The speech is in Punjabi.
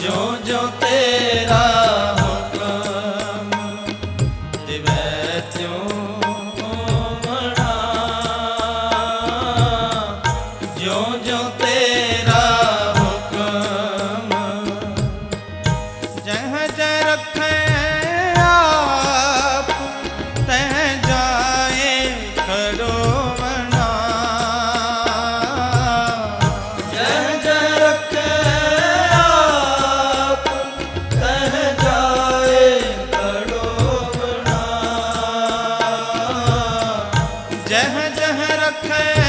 ਜਿਉ ਜਿਉ ਤੇਰਾ ਹੁਕਮ ਦਿਵੈ ਤਿਉ ਮਣਾ ਜਿਉ ਜਿਉ ਤੇਰਾ ਹੁਕਮ ਜਹ ਜਹ ਰੱਖੈ। ਜਹ ਜਹ ਰਖੈ